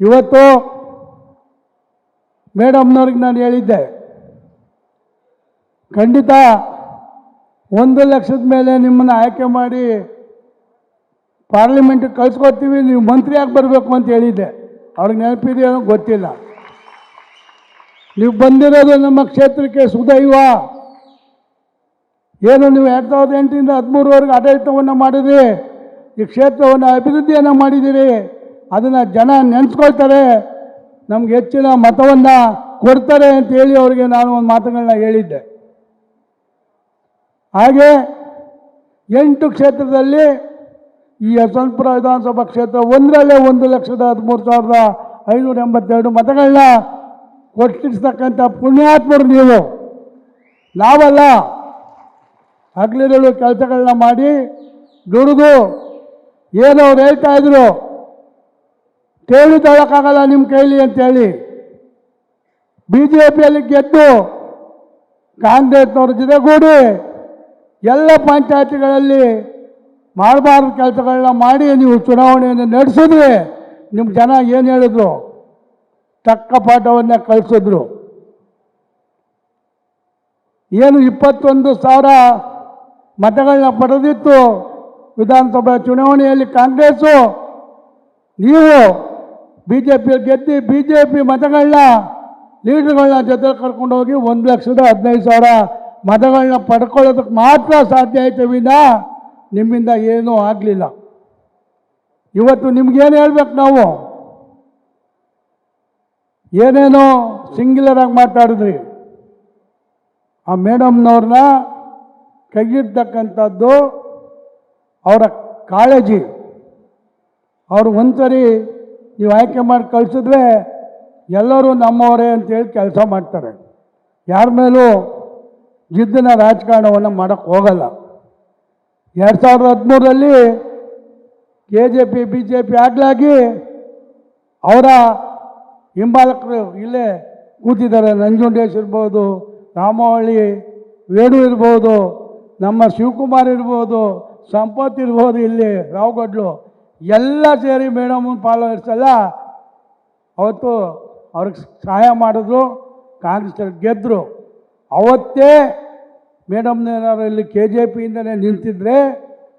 ಇವತ್ತು ಮೇಡಮ್ನವ್ರಿಗೆ ನಾನು ಹೇಳಿದ್ದೆ, ಖಂಡಿತ ಒಂದು ಲಕ್ಷದ ಮೇಲೆ ನಿಮ್ಮನ್ನು ಆಯ್ಕೆ ಮಾಡಿ ಪಾರ್ಲಿಮೆಂಟ್ಗೆ ಕಳ್ಸ್ಕೊತೀವಿ ನೀವು ಮಂತ್ರಿಯಾಗಿ ಬರಬೇಕು ಅಂತ ಹೇಳಿದ್ದೆ. ಅವ್ರಿಗೆ ನೆನಪಿದೆಯೋ ಗೊತ್ತಿಲ್ಲ. ನೀವು ಬಂದಿರೋದು ನಮ್ಮ ಕ್ಷೇತ್ರಕ್ಕೆ ಸುದೈವ. ಏನು ನೀವು ಎರಡು ಸಾವಿರದ ಎಂಟರಿಂದ ಹದಿಮೂರವರೆಗೆ ಆಡಳಿತವನ್ನು ಮಾಡಿದ್ರಿ, ಈ ಕ್ಷೇತ್ರವನ್ನು ಅಭಿವೃದ್ಧಿಯನ್ನು ಮಾಡಿದ್ದೀರಿ. ಅದನ್ನು ಜನ ನೆನೆಸ್ಕೊಳ್ತಾರೆ. ನಮ್ಗೆ ಹೆಚ್ಚಿನ ಮತವನ್ನು ಕೊಡ್ತಾರೆ ಅಂತ ಹೇಳಿ ಅವರಿಗೆ ನಾನು ಒಂದು ಮಾತುಗಳನ್ನ ಹೇಳಿದ್ದೆ. ಹಾಗೆ ಎಂಟು ಕ್ಷೇತ್ರದಲ್ಲಿ ಈ ಯಶವಂತಪುರ ವಿಧಾನಸಭಾ ಕ್ಷೇತ್ರ ಒಂದರಲ್ಲೇ ಒಂದು ಲಕ್ಷದ ಹದಿಮೂರು ಸಾವಿರದ ಐನೂರ ಎಂಬತ್ತೆರಡು ಮತಗಳನ್ನ ಕೊಟ್ಟಿರ್ತಕ್ಕಂಥ ಪುಣ್ಯಾತ್ಮರು ನೀವು. ನಾವಲ್ಲ ಹಗಲಿರಲು ಕೆಲಸಗಳನ್ನ ಮಾಡಿ ದುಡಿದು ಏನೋ ಅವ್ರು ಹೇಳ್ತಾ ಇದ್ರು. ಕೇಳಿ ತಳಕಾಗಲ್ಲ ನಿಮ್ಮ ಕೈಲಿ ಅಂತೇಳಿ. ಬಿ ಜೆ ಪಿಯಲ್ಲಿ ಗೆದ್ದು ಕಾಂಗ್ರೆಸ್ನವ್ರ ಜೊತೆಗೂಡಿ ಎಲ್ಲ ಪಂಚಾಯತಿಗಳಲ್ಲಿ ಮಾಡಬಾರ್ದು ಕೆಲಸಗಳನ್ನ ಮಾಡಿ ನೀವು ಚುನಾವಣೆಯನ್ನು ನಡೆಸಿದ್ರೆ ನಿಮ್ಮ ಜನ ಏನು ಹೇಳಿದ್ರು? ತಕ್ಕ ಪಾಠವನ್ನು ಕಳಿಸಿದ್ರು. ಏನು ಇಪ್ಪತ್ತೊಂದು ಸಾವಿರ ಮತಗಳನ್ನ ಪಡೆದಿತ್ತು ವಿಧಾನಸಭಾ ಚುನಾವಣೆಯಲ್ಲಿ ಕಾಂಗ್ರೆಸ್ಸು. ನೀವು ಬಿ ಜೆ ಪಿ ಗೆದ್ದು ಬಿ ಜೆ ಪಿ ಮತಗಳನ್ನ ಲೀಡರ್ಗಳನ್ನ ಜೊತೆ ಕರ್ಕೊಂಡು ಹೋಗಿ ಒಂದು ಲಕ್ಷದ ಹದಿನೈದು ಸಾವಿರ ಮತಗಳನ್ನ ಪಡ್ಕೊಳ್ಳೋದಕ್ಕೆ ಮಾತ್ರ ಸಾಧ್ಯ ಆಯಿತು ವಿನ. ನಿಮ್ಮಿಂದ ಏನೂ ಆಗಲಿಲ್ಲ. ಇವತ್ತು ನಿಮ್ಗೇನು ಹೇಳ್ಬೇಕು ನಾವು? ಏನೇನೋ ಸಿಂಗ್ಯುಲರ್ ಆಗಿ ಮಾತಾಡಿದ್ರಿ. ಆ ಮೇಡಮ್ನವ್ರನ್ನ ಕೈಗಿಡ್ತಕ್ಕಂಥದ್ದು ಅವರ ಕಾಳಜಿ. ಅವರು ಒಂದ್ಸರಿ ನೀವು ಆಯ್ಕೆ ಮಾಡಿ ಕಳಿಸಿದ್ರೆ ಎಲ್ಲರೂ ನಮ್ಮವರೇ ಅಂತೇಳಿ ಕೆಲಸ ಮಾಡ್ತಾರೆ. ಯಾರ ಮೇಲೂ ಜಿದ್ದಿನ ರಾಜಕಾರಣವನ್ನು ಮಾಡೋಕ್ಕೆ ಹೋಗಲ್ಲ. ಎರಡು ಸಾವಿರದ ಹದಿಮೂರರಲ್ಲಿ K J P B J P ಆಗಲಾಗಿ ಅವರ ಹಿಂಬಾಲಕರು ಇಲ್ಲೇ ಕೂತಿದ್ದಾರೆ. ನಂಜುಂಡೇಶ್ ಇರ್ಬೋದು ರಾಮವಳ್ಳಿ ವೇಣು ಇರ್ಬೋದು, ನಮ್ಮ ಶಿವಕುಮಾರ್ ಇರ್ಬೋದು, ಸಂಪತ್ ಇರ್ಬೋದು ಇಲ್ಲಿ ರಾವ್ಗಡ್ಲು. ಎಲ್ಲ ಸೇರಿ ಮೇಡಮ್ ಫಾಲೋವರ್ಸ್ ಎಲ್ಲ ಅವತ್ತು ಅವ್ರಿಗೆ ಸಹಾಯ ಮಾಡಿದ್ರು, ಕಾಂಗ್ರೆಸ್ ಗೆದ್ದರು ಅವತ್ತೇ ಮೇಡಮ್ನೇನಾದ್ರು ಇಲ್ಲಿ ಕೆ ಜೆ ಪಿಯಿಂದಲೇ ನಿಂತಿದ್ರೆ,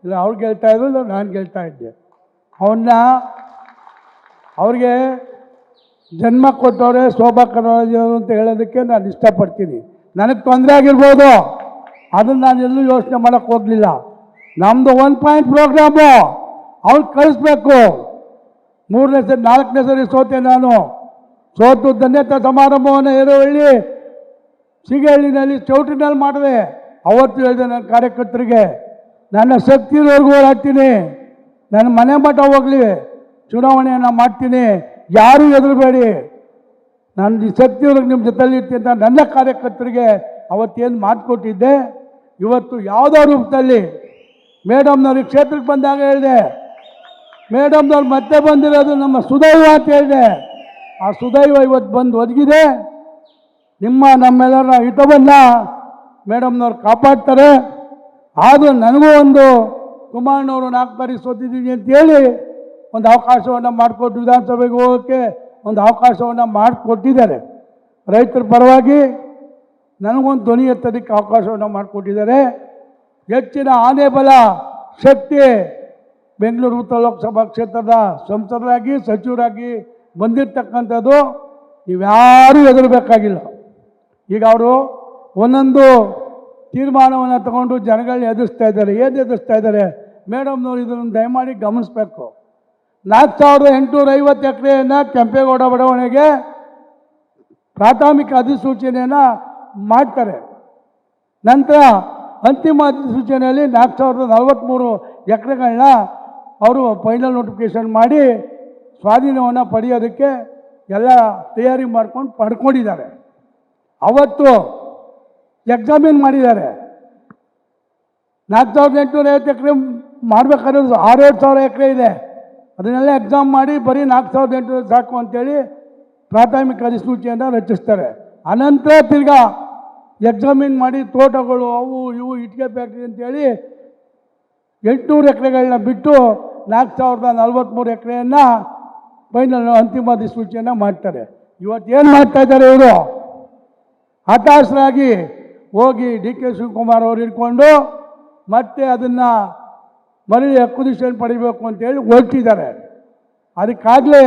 ಇಲ್ಲ ಅವ್ರು ಗೆಲ್ತಾ ಇದ್ರು, ಇಲ್ಲ ನಾನು ಗೆಲ್ತಾ ಇದ್ದೆ. ಅವನ್ನ ಅವ್ರಿಗೆ ಜನ್ಮ ಕೊಟ್ಟವ್ರೆ ಶೋಭಾ ಕರಂದ್ಲಾಜೆ ಅಂತ ಹೇಳೋದಕ್ಕೆ ನಾನು ಇಷ್ಟಪಡ್ತೀನಿ. ನನಗೆ ತೊಂದರೆ ಆಗಿರ್ಬೋದು. ಅದನ್ನು ನಾನು ಎಲ್ಲೂ ಯೋಚನೆ ಮಾಡೋಕ್ಕೆ ಹೋಗಲಿಲ್ಲ. ನಮ್ಮದು ಒನ್ ಪಾಯಿಂಟ್ ಪ್ರೋಗ್ರಾಮು ಅವ್ರು ಕಳಿಸ್ಬೇಕು. ಮೂರನೇ ಸರಿ, ನಾಲ್ಕನೇ ಸರಿ ಸೋತೆ ನಾನು. ಸೋತು ಧನ್ಯತಾ ಸಮಾರಂಭವನ್ನು ಹೇಳಿ ಸಿಗಹಳ್ಳಿನಲ್ಲಿ ಚೌಟ್ರಿನಲ್ಲಿ ಮಾಡಿದೆ. ಅವತ್ತು ಹೇಳಿದೆ ನನ್ನ ಕಾರ್ಯಕರ್ತರಿಗೆ, ನನ್ನ ಶಕ್ತಿವರೆಗೂ ಹಾಕ್ತೀನಿ ನನ್ನ ಮನೆ ಮಠ ಹೋಗಲಿ. ಚುನಾವಣೆಯನ್ನು ಮಾಡ್ತೀನಿ. ಯಾರೂ ಹೆದರಬೇಡಿ. ನಾನು ಈ ಶಕ್ತಿಯವ್ರಿಗೆ ನಿಮ್ಮ ಜೊತೆಲಿ ಇರ್ತೀನಿ ಅಂತ ನನ್ನ ಕಾರ್ಯಕರ್ತರಿಗೆ ಅವತ್ತೇನು ಮಾತು ಕೊಟ್ಟಿದ್ದೆ. ಇವತ್ತು ಯಾವುದೋ ರೂಪದಲ್ಲಿ ಮೇಡಮ್ನವ್ರಿಗೆ ಕ್ಷೇತ್ರಕ್ಕೆ ಬಂದಾಗ ಹೇಳಿದೆ. ಮೇಡಮ್ನವ್ರು ಮತ್ತೆ ಬಂದಿರೋದು ನಮ್ಮ ಸುದೈವ ಅಂತ ಹೇಳಿದೆ. ಆ ಸುದೈವ ಇವತ್ತು ಬಂದು ಒದಗಿದೆ. ನಿಮ್ಮ ನಮ್ಮೆಲ್ಲರ ಹಿತವನ್ನು ಮೇಡಮ್ನವ್ರು ಕಾಪಾಡ್ತಾರೆ. ಆದರೂ ನನಗೂ ಒಂದು ಕುಮಾರ್ನವರು ನಾಲ್ಕು ಬಾರಿ ಸೋತಿದ್ದೀನಿ ಅಂತೇಳಿ ಒಂದು ಅವಕಾಶವನ್ನು ಮಾಡಿಕೊಟ್ಟು ವಿಧಾನಸಭೆಗೆ ಹೋಗೋಕ್ಕೆ ಒಂದು ಅವಕಾಶವನ್ನು ಮಾಡಿಕೊಟ್ಟಿದ್ದಾರೆ. ರೈತರ ಪರವಾಗಿ ನನಗೊಂದು ಧ್ವನಿ ಎತ್ತೋದಕ್ಕೆ ಅವಕಾಶವನ್ನು ಮಾಡಿಕೊಟ್ಟಿದ್ದಾರೆ. ಹೆಚ್ಚಿನ ಆನೆ ಬಲ ಶಕ್ತಿ ಬೆಂಗಳೂರು ಉತ್ತರ ಲೋಕಸಭಾ ಕ್ಷೇತ್ರದ ಸಂಸದರಾಗಿ, ಸಚಿವರಾಗಿ ಬಂದಿರತಕ್ಕಂಥದ್ದು ನೀವ್ಯಾರೂ ಎದುರಬೇಕಾಗಿಲ್ಲ. ಈಗ ಅವರು ಒಂದೊಂದು ತೀರ್ಮಾನವನ್ನು ತಗೊಂಡು ಜನಗಳನ್ನ ಎದುರಿಸ್ತಾ ಇದ್ದಾರೆ. ಏನು ಎದುರಿಸ್ತಾ ಇದ್ದಾರೆ? ಮೇಡಮ್ನವ್ರು ಇದನ್ನು ದಯಮಾಡಿ ಗಮನಿಸಬೇಕು. ನಾಲ್ಕು ಸಾವಿರದ ಎಂಟುನೂರ ಐವತ್ತು ಎಕರೆಯನ್ನು ಕೆಂಪೇಗೌಡ ಬಡಾವಣೆಗೆ ಪ್ರಾಥಮಿಕ ಅಧಿಸೂಚನೆಯನ್ನು ಮಾಡ್ತಾರೆ. ನಂತರ ಅಂತಿಮ ಅಧಿಸೂಚನೆಯಲ್ಲಿ ನಾಲ್ಕು ಸಾವಿರದ ನಲವತ್ತ್ಮೂರು ಎಕರೆಗಳನ್ನ ಅವರು ಫೈನಲ್ ನೋಟಿಫಿಕೇಷನ್ ಮಾಡಿ ಸ್ವಾಧೀನವನ್ನು ಪಡೆಯೋದಕ್ಕೆ ಎಲ್ಲ ತಯಾರಿ ಮಾಡ್ಕೊಂಡು ಪಡ್ಕೊಂಡಿದ್ದಾರೆ. ಅವತ್ತು ಎಕ್ಸಾಮಿನ್ ಮಾಡಿದ್ದಾರೆ? ನಾಲ್ಕು ಸಾವಿರದ ಎಂಟುನೂರ ಐವತ್ತು ಎಕರೆ ಮಾಡಬೇಕಾದ್ರೆ ಆರೇಳು ಸಾವಿರ ಎಕರೆ ಇದೆ. ಅದನ್ನೆಲ್ಲ ಎಕ್ಸಾಮ್ ಮಾಡಿ ಬರೀ ನಾಲ್ಕು ಸಾವಿರದ ಎಂಟುನೂರು ಸಾಕು ಅಂತೇಳಿ ಪ್ರಾಥಮಿಕ ಅಧಿಸೂಚನೆಯನ್ನು ರಚಿಸ್ತಾರೆ. ಅನಂತರ ತಿರ್ಗಾ ಎಕ್ಸಾಮಿನ್ ಮಾಡಿ ತೋಟಗಳು ಅವು ಇವು ಇಟ್ಟಿಗೆ ಫ್ಯಾಕ್ಟ್ರಿ ಅಂತೇಳಿ ಎಂಟುನೂರು ಎಕರೆಗಳನ್ನ ಬಿಟ್ಟು ನಾಲ್ಕು ಸಾವಿರದ ನಲ್ವತ್ತ್ಮೂರು ಎಕರೆಯನ್ನು ಫೈನಲ್ ಅಂತಿಮ ಅಧಿಸೂಚನೆ ಮಾಡ್ತಾರೆ. ಇವತ್ತು ಏನು ಮಾಡ್ತಾ ಇದ್ದಾರೆ ಇವರು? ಹತಾಶರಾಗಿ ಹೋಗಿ ಡಿ ಕೆ ಶಿವಕುಮಾರ್ ಅವರು ಇಟ್ಕೊಂಡು ಮತ್ತೆ ಅದನ್ನು ಮರಳಿ ಅಕ್ವಿಸಿಷನ್ ಪಡಿಬೇಕು ಅಂತೇಳಿ ಹೊರಟಿದ್ದಾರೆ. ಅದಕ್ಕಾಗಲೇ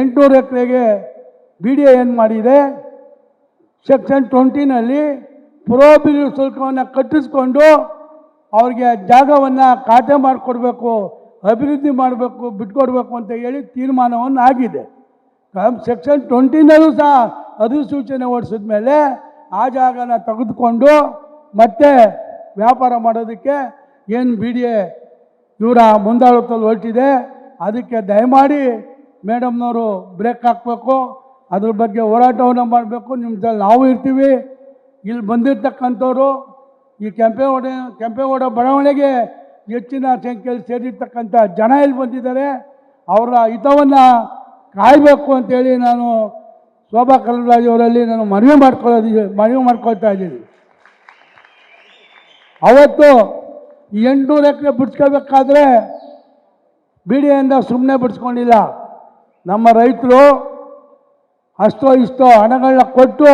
ಎಂಟುನೂರು ಎಕರೆಗೆ ಬಿ ಡಿ ಎ ಏನು ಮಾಡಿದೆ? ಸೆಕ್ಷನ್ ಟ್ವೆಂಟಿನಲ್ಲಿ ಪುರೋಬಿಲ್ ಶುಲ್ಕವನ್ನು ಕಟ್ಟಿಸ್ಕೊಂಡು ಅವ್ರಿಗೆ ಜಾಗವನ್ನು ಖಾತೆ ಮಾಡಿಕೊಡ್ಬೇಕು ಅಭಿವೃದ್ಧಿ ಮಾಡಬೇಕು, ಬಿಟ್ಕೊಡ್ಬೇಕು ಅಂತ ಹೇಳಿ ತೀರ್ಮಾನವನ್ನು ಆಗಿದೆ ಸೆಕ್ಷನ್ ಟ್ವೆಂಟಿನಲ್ಲೂ ಸಹ ಅಧಿಸೂಚನೆ ಓಡಿಸಿದ ಮೇಲೆ ಆ ಜಾಗನ ತೆಗೆದುಕೊಂಡು ಮತ್ತೆ ವ್ಯಾಪಾರ ಮಾಡೋದಕ್ಕೆ ಏನು ಬಿ ಡಿ ಎ ಇವರ ಮುಂದಾಳತ್ವದಲ್ಲಿ ಹೊರಟಿದೆ, ಅದಕ್ಕೆ ದಯಮಾಡಿ ಮೇಡಮ್ನವರು ಬ್ರೇಕ್ ಹಾಕಬೇಕು, ಅದ್ರ ಬಗ್ಗೆ ಹೋರಾಟವನ್ನು ಮಾಡಬೇಕು, ನಿಮ್ಮ ನಾವು ಇರ್ತೀವಿ. ಇಲ್ಲಿ ಬಂದಿರ್ತಕ್ಕಂಥವ್ರು ಈ ಕೆಂಪೇಗೌಡ ಕೆಂಪೇಗೌಡ ಬಡಾವಣೆಗೆ ಹೆಚ್ಚಿನ ಸಂಖ್ಯೆಯಲ್ಲಿ ಸೇರಿರ್ತಕ್ಕಂಥ ಜನ ಇಲ್ಲಿ ಬಂದಿದ್ದಾರೆ. ಅವರ ಹಿತವನ್ನು ಕಾಯಬೇಕು ಅಂತೇಳಿ ನಾನು ಶೋಭಾ ಕರಂದ್ಲಾಜೆ ಅವರಲ್ಲಿ ನಾನು ಮನವಿ ಮಾಡ್ಕೊಳ್ಳೋದು ಮನವಿ ಮಾಡ್ಕೊಳ್ತಾ ಇದ್ದೀನಿ. ಅವತ್ತು ಎಂಟುನೂರು ಎಕರೆ ಬಿಡ್ಸ್ಕೋಬೇಕಾದ್ರೆ ಬಿಡಿಯಿಂದ ಸುಮ್ಮನೆ ಬಿಡಿಸ್ಕೊಂಡಿಲ್ಲ. ನಮ್ಮ ರೈತರು ಅಷ್ಟೋ ಇಷ್ಟೋ ಹಣಗಳನ್ನ ಕೊಟ್ಟು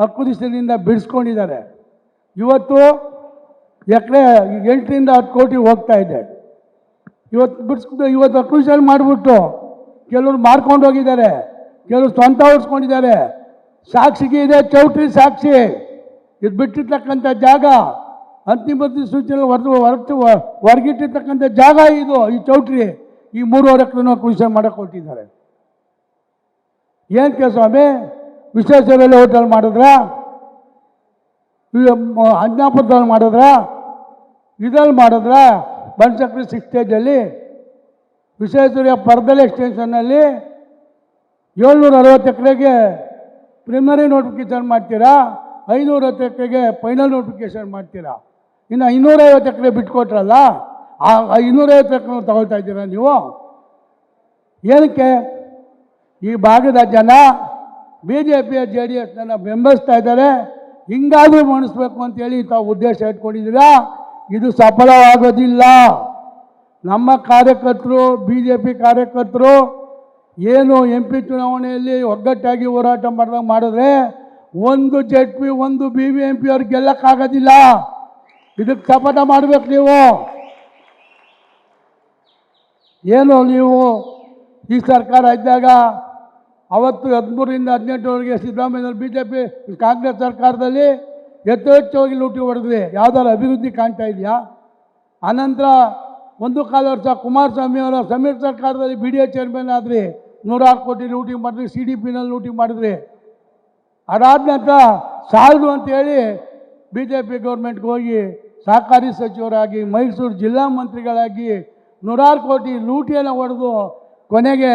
ಹಕ್ಕು ದಿವಸದಿಂದ ಬಿಡಿಸ್ಕೊಂಡಿದ್ದಾರೆ. ಇವತ್ತು ಎಕರೆ ಎಂಟರಿಂದ ಹತ್ತು ಕೋಟಿ ಹೋಗ್ತಾ ಇದೆ. ಇವತ್ತು ಬಿಡಿಸ್ಬಿಟ್ಟು ಇವತ್ತು ಕೃಷಿಯಲ್ಲಿ ಮಾಡಿಬಿಟ್ಟು ಕೆಲವರು ಮಾರ್ಕೊಂಡು ಹೋಗಿದ್ದಾರೆ, ಕೆಲವರು ಸ್ವಂತ ಉಳಿಸ್ಕೊಂಡಿದ್ದಾರೆ ಸಾಕ್ಷಿಗೆ ಇದೆ, ಚೌಟ್ರಿ ಸಾಕ್ಷಿ. ಇದು ಬಿಟ್ಟಿರ್ತಕ್ಕಂಥ ಜಾಗ, ಅಂತಿಮ ಸೂಚನೆ ಹೊರತು ಹೊರತು ಹೊರಗಿಟ್ಟಿರ್ತಕ್ಕಂಥ ಜಾಗ ಇದು, ಈ ಚೌಟ್ರಿ. ಈ ಮೂರುವರೆ ಎಕರೆನೂ ಕೃಷಿ ಮಾಡಕ್ಕೆ ಕೊಟ್ಟಿದ್ದಾರೆ ಏನು ಸ್ವಾಮಿ? ವಿಶ್ವೇಶ್ವರಲ್ಲಿ ಹೋಟೆಲ್ ಮಾಡಿದ್ರಾ? ಅಜ್ಞಾಪುರದಲ್ಲಿ ಮಾಡಿದ್ರಾ, ಇದ್ರಲ್ಲಿ ಮಾಡಿದ್ರಾ, ಬನಶಂಕರಿ ಸಿಕ್ಸ್ ಸ್ಟೇಜಲ್ಲಿ ವಿಶ್ವೇಶ್ವರಿಯ ಪರ್ದಲ್ ಎಕ್ಸ್ಟೆನ್ಷನ್ನಲ್ಲಿ ಏಳ್ನೂರ ಅರವತ್ತು ಎಕರೆಗೆ ಪ್ರಿಮರಿ ನೋಟಿಫಿಕೇಶನ್ ಮಾಡ್ತೀರಾ ಐನೂರತ್ತು ಎಕರೆಗೆ ಫೈನಲ್ ನೋಟಿಫಿಕೇಶನ್ ಮಾಡ್ತೀರಾ? ಇನ್ನು ಐನೂರೈವತ್ತು ಎಕರೆ ಬಿಟ್ಕೊಟ್ರಲ್ಲ, ಆ ಐನೂರೈವತ್ತು ಎಕರೆ ತಗೊಳ್ತಾ ಇದ್ದೀರಾ ನೀವು? ಏನಕ್ಕೆ? ಈ ಭಾಗದ ಜನ ಬಿ ಜೆ ಪಿಯ ಜೆ ಡಿ ಎಸ್ನ ಬೆಂಬಲಿಸ್ತಾ ಇದ್ದಾರೆ. ಹಿಂಗಾದರೂ ಮಾಡಿಸ್ಬೇಕು ಅಂತೇಳಿ ತಾವು ಉದ್ದೇಶ ಇಟ್ಕೊಂಡಿದ್ದೀರಾ? ಇದು ಸಫಲವಾಗೋದಿಲ್ಲ. ನಮ್ಮ ಕಾರ್ಯಕರ್ತರು ಬಿ ಜೆ ಪಿ ಕಾರ್ಯಕರ್ತರು ಏನು ಎಂ ಪಿ ಚುನಾವಣೆಯಲ್ಲಿ ಒಗ್ಗಟ್ಟಾಗಿ ಹೋರಾಟ ಮಾಡಿದಾಗ ಮಾಡಿದ್ರೆ ಒಂದು ಜೆಡ್ ಪಿ, ಒಂದು ಬಿ ಬಿ ಎಂ ಪಿ ಅವ್ರಿಗೆ ಗೆಲ್ಲಕ್ಕಾಗೋದಿಲ್ಲ. ಇದಕ್ಕೆ ಶಪಥ ಮಾಡಬೇಕು ನೀವು. ಏನು ನೀವು ಈ ಸರ್ಕಾರ ಇದ್ದಾಗ ಅವತ್ತು ಹದಿಮೂರರಿಂದ ಹದಿನೆಂಟರವರೆಗೆ Siddaramaiah B J P Congress ಸರ್ಕಾರದಲ್ಲಿ ಯಥೇಚ್ಛವಾಗಿ ಲೂಟಿ ಹೊಡೆದ್ವಿ ಯಾವ್ದಾದ್ರು ಅಭಿವೃದ್ಧಿ ಕಾಣ್ತಾ ಇದೆಯಾ? ಆನಂತರ ಒಂದು ಕಾಲ ವರ್ಷ ಕುಮಾರಸ್ವಾಮಿ ಅವರ ಸಮೀರ್ ಸರ್ಕಾರದಲ್ಲಿ ಬಿ ಡಿ ಎ ಚೇರ್ಮನ್ ಆದ್ರಿ. ನೂರಾರು ಕೋಟಿ ಲೂಟಿ ಮಾಡಿದ್ರಿ ಸಿ ಡಿ ಪಿನಲ್ಲಿ ಲೂಟಿ ಮಾಡಿದ್ರಿ. ಅದಾದ ನಂತರ ಸಾಲದು ಅಂತೇಳಿ ಬಿ ಜೆ ಪಿ ಗೌರ್ಮೆಂಟ್ಗೆ ಹೋಗಿ ಸಹಕಾರಿ ಸಚಿವರಾಗಿ ಮೈಸೂರು ಜಿಲ್ಲಾ ಮಂತ್ರಿಗಳಾಗಿ ನೂರಾರು ಕೋಟಿ ಲೂಟಿಯನ್ನು ಹೊಡೆದು ಕೊನೆಗೆ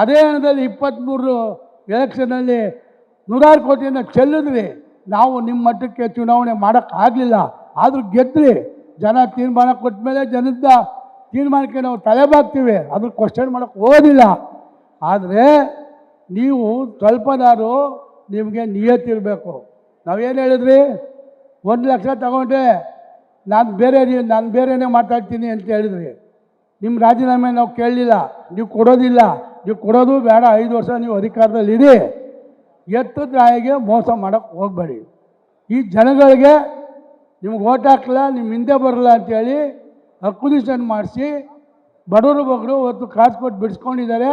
ಅದೇ ಹಣದಲ್ಲಿ ಇಪ್ಪತ್ತ್ಮೂರು ಎಲೆಕ್ಷನಲ್ಲಿ ನೂರಾರು ಕೋಟಿಯನ್ನು ಚೆಲ್ಲಿದ್ರಿ ನಾವು ನಿಮ್ಮ ಮಟ್ಟಕ್ಕೆ ಚುನಾವಣೆ ಮಾಡೋಕ್ಕಾಗಲಿಲ್ಲ. ಆದರೂ ಗೆದ್ರಿ. ಜನ ತೀರ್ಮಾನ ಕೊಟ್ಟ ಮೇಲೆ ಜನದ ತೀರ್ಮಾನಕ್ಕೆ ನಾವು ತಲೆಬಾಗ್ತೀವಿ ಅದ್ರ ಕ್ವಶನ್ ಮಾಡೋಕ್ಕೆ ಹೋಗೋದಿಲ್ಲ. ಆದರೆ ನೀವು ಸ್ವಲ್ಪನಾರು ನಿಮಗೆ ನಿಯತ್ತಿರಬೇಕು ನಾವೇನು ಹೇಳಿದ್ರಿ? ಒಂದು ಲಕ್ಷ ತಗೊಂಡ್ರೆ ನಾನು ಬೇರೆ ನಾನು ಬೇರೆಯೇ ಮಾತಾಡ್ತೀನಿ ಅಂತ ಹೇಳಿದ್ರಿ. ನಿಮ್ಮ ರಾಜೀನಾಮೆ ನಾವು ಕೇಳಲಿಲ್ಲ, ನೀವು ಕೊಡೋದಿಲ್ಲ. ನೀವು ಕೊಡೋದು ಬೇಡ, ಐದು ವರ್ಷ ನೀವು ಅಧಿಕಾರದಲ್ಲಿ ಇರಿ. ಎತ್ತು ತಾಯಿಗೆ ಮೋಸ ಮಾಡೋಕ್ಕೆ ಹೋಗಬೇಡಿ. ಈ ಜನಗಳಿಗೆ ನಿಮ್ಗೆ ಓಟ್ ಹಾಕಲ್ಲ ನಿಮ್ಮ ಹಿಂದೆ ಬರಲ್ಲ ಅಂತೇಳಿ ಅಕ್ವಿಸಿಷನ್ ಮಾಡಿಸಿ ಬಡವರು ಬಗ್ಗರು ಹೊತ್ತು ಕಾಸು ಕೊಟ್ಟು ಬಿಡಿಸ್ಕೊಂಡಿದ್ದಾರೆ.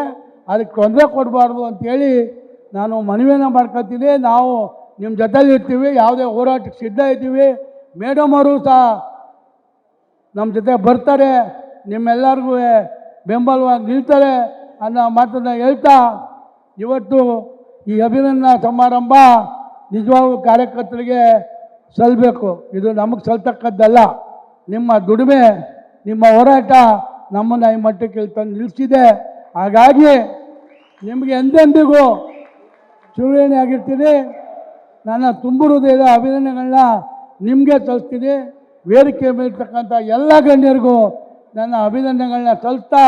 ಅದಕ್ಕೆ ತೊಂದರೆ ಕೊಡಬಾರ್ದು ಅಂತೇಳಿ ನಾನು ಮನವಿಯನ್ನು ಮಾಡ್ಕೊತೀನಿ. ನಾವು ನಿಮ್ಮ ಜೊತೆಲಿ ಇರ್ತೀವಿ, ಯಾವುದೇ ಹೋರಾಟಕ್ಕೆ ಸಿದ್ಧ ಇದ್ದೀವಿ. ಮೇಡಮ್ ಅವರು ಸಹ ನಮ್ಮ ಜೊತೆ ಬರ್ತಾರೆ. ನಿಮ್ಮೆಲ್ಲರಿಗೂ ಬೆಂಬಲವಾಗಿ ನಿಲ್ತಾರೆ ಅನ್ನೋ ಮಾತನ್ನು ಹೇಳ್ತಾ ಇವತ್ತು ಈ ಅಭಿನಂದನಾ ಸಮಾರಂಭ ನಿಜವಾಗೂ ಕಾರ್ಯಕರ್ತರಿಗೆ ಸಲ್ಲಬೇಕು ಇದು ನಮಗೆ ಸಲ್ತಕ್ಕದ್ದಲ್ಲ. ನಿಮ್ಮ ದುಡಿಮೆ, ನಿಮ್ಮ ಹೋರಾಟ ನಮ್ಮನ್ನು ಈ ಮಟ್ಟಕ್ಕೆ ತಂದು ನಿಲ್ಲಿಸಿದೆ ಹಾಗಾಗಿ ನಿಮಗೆ ಎಂದೆಂದಿಗೂ ಚುರುವಣಿ ಆಗಿರ್ತೀನಿ. ನನ್ನ ತುಂಬ ಹೃದಯದ ಅಭಿನಂದನೆಗಳನ್ನ ನಿಮಗೆ ಸಲ್ಲಿಸ್ತೀನಿ. ವೇದಿಕೆ ಮೇಲಿರ್ತಕ್ಕಂಥ ಎಲ್ಲ ಗಣ್ಯರಿಗೂ ನನ್ನ ಅಭಿನಂದನೆಗಳನ್ನ ಸಲ್ತಾ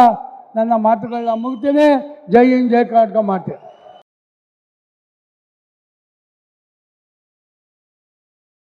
ನನ್ನ ಮಾತುಗಳನ್ನ ಮುಗ್ತೇನೆ. ಜೈ ಹಿಂದ್ ಜೈ ಕರ್ನಾಟಕ ಮಾತೆ.